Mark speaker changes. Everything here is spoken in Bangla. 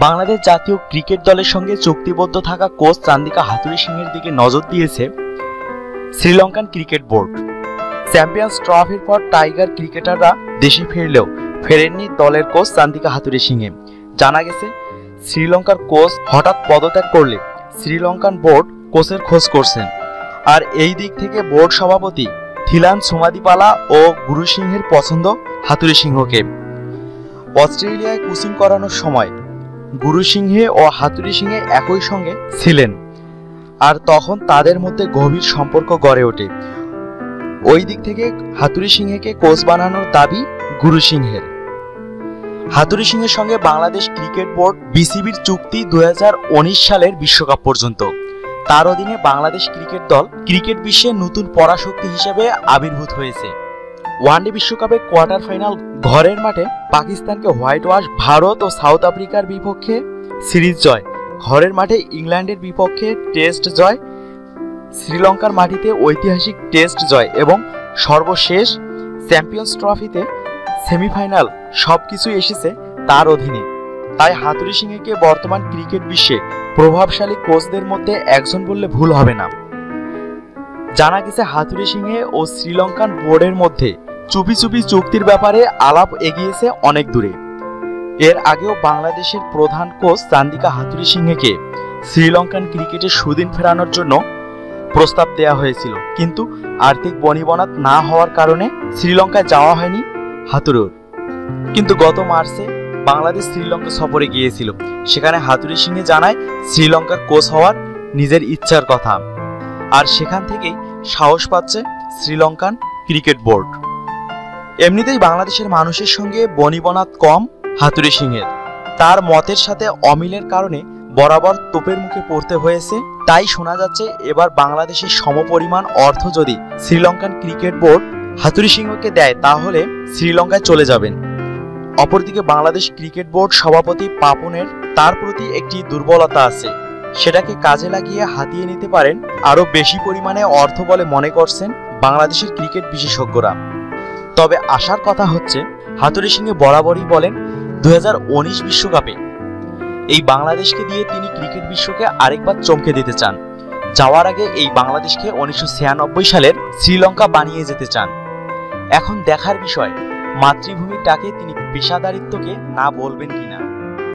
Speaker 1: বাংলাদেশ জাতীয় ক্রিকেট দলের সঙ্গে চুক্তিবদ্ধ থাকা কোচ চান্দিকা হাতুড়ি সিংহের দিকে নজর দিয়েছে শ্রীলঙ্কান ক্রিকেট বোর্ড। চ্যাম্পিয়ন্স ট্রফির পর টাইগার ক্রিকেটাররা দেশে ফিরলেও ফেরেননি দলের কোচ চান্দিকা হাতুড়ি সিংহে। জানা গেছে, শ্রীলঙ্কার কোচ হঠাৎ পদত্যাগ করলে শ্রীলঙ্কান বোর্ড কোচের খোঁজ করছেন আর এই দিক থেকে বোর্ড সভাপতি থিলান সুমাদিপালা ও গুরু সিংহের পছন্দ হাতুড়ি সিংহকে। অস্ট্রেলিয়ায় কোচিং করানোর সময় গুরু সিংহে ও হাতুড়ি সিংহে একই সঙ্গে ছিলেন। আর তখন তাদের মধ্যে গভীর সম্পর্ক গড়ে ওঠে। ওই দিক থেকে হাতুড়ি সিংহেকে কোচ বানানোর দাবি গুরু সিংহের। হাতুড়ি সিংহের সঙ্গে বাংলাদেশ ক্রিকেট বোর্ড বিসিবির চুক্তি দুই হাজার উনিশ সালের বিশ্বকাপ পর্যন্ত। তার অধীনে বাংলাদেশ ক্রিকেট দল ক্রিকেট বিশ্বে নতুন পরাশক্তি হিসেবে আবির্ভূত হয়েছে। ওয়ানডে বিশ্বকাপে কোয়ার্টার ফাইনাল ঘরের মাঠে পাকিস্তানকে হোয়াইট ওয়াশ ভারত ও সাউথ আফ্রিকার বিপক্ষে সিরিজ জয়। ঘরের মাঠে ইংল্যান্ডের বিপক্ষে টেস্ট জয়। শ্রীলঙ্কার মাটিতে ঐতিহাসিক টেস্ট জয় এবং সর্বশেষ চ্যাম্পিয়ন্স ট্রফিতে সেমিফাইনাল সবকিছু এসেছে তার অধীনে। তাই হাতুড়ি সিংহকে বর্তমান ক্রিকেট বিশ্বে প্রভাবশালী কোচদের মধ্যে একজন বললে ভুল হবে না। জানা গেছে হাতুড়ি সিংহে ও শ্রীলঙ্কান বোর্ডের মধ্যে চুপি চুপি চুক্তির ব্যাপারে আলাপ এগিয়েছে অনেক দূরে। এর আগেও বাংলাদেশের প্রধান কোচ চান্দিকা হাতুড়ি সিংহেকে শ্রীলঙ্কান ক্রিকেটে সুদিন ফেরানোর জন্য প্রস্তাব দেওয়া হয়েছিল। কিন্তু আর্থিক বনিবনাত না হওয়ার কারণে শ্রীলঙ্কায় যাওয়া হয়নি হাতুড়ুর কিন্তু গত মার্চে বাংলাদেশ শ্রীলঙ্কা সফরে গিয়েছিল। সেখানে হাতুড়ি সিংহে জানায় শ্রীলঙ্কার কোচ হওয়ার নিজের ইচ্ছার কথা। আর সেখান থেকেই সাহস পাচ্ছে শ্রীলঙ্কান ক্রিকেট বোর্ড। এমনিতেই বাংলাদেশের মানুষের সঙ্গে বনিবনাত কম, হাতুড়ি সিংহের। তার মতের সাথে অমিলের কারণে বরাবর তোপের মুখে পড়তে হয়েছে। তাই শোনা যাচ্ছে এবার বাংলাদেশের সমপরিমাণ অর্থ যদি শ্রীলঙ্কান ক্রিকেট বোর্ড হাতুড়ি সিংহকে দেয়, তাহলে শ্রীলঙ্কায় চলে যাবেন। অপরদিকে বাংলাদেশ ক্রিকেট বোর্ড সভাপতি পাপনের তার প্রতি একটি দুর্বলতা আছে। সেটাকে কাজে লাগিয়ে হাতিয়ে নিতে পারেন আরও বেশি পরিমাণে অর্থ বলে মনে করছেন বাংলাদেশের ক্রিকেট বিশেষজ্ঞরা। তবে আসার কথা হচ্ছে হাতুরি সিংহে বরাবরই বলেন দুই বিশ্বকাপে। এই বাংলাদেশকে দিয়ে তিনি ক্রিকেট বিশ্বকে আরেকবার চমকে দিতে চান। যাওয়ার আগে এই বাংলাদেশকে উনিশশো ছিয়ানব্বই সালের শ্রীলঙ্কা বানিয়ে যেতে চান। এখন দেখার বিষয় মাতৃভূমিটাকে তিনি পেশাদারিত্বকে না বলবেন কিনা।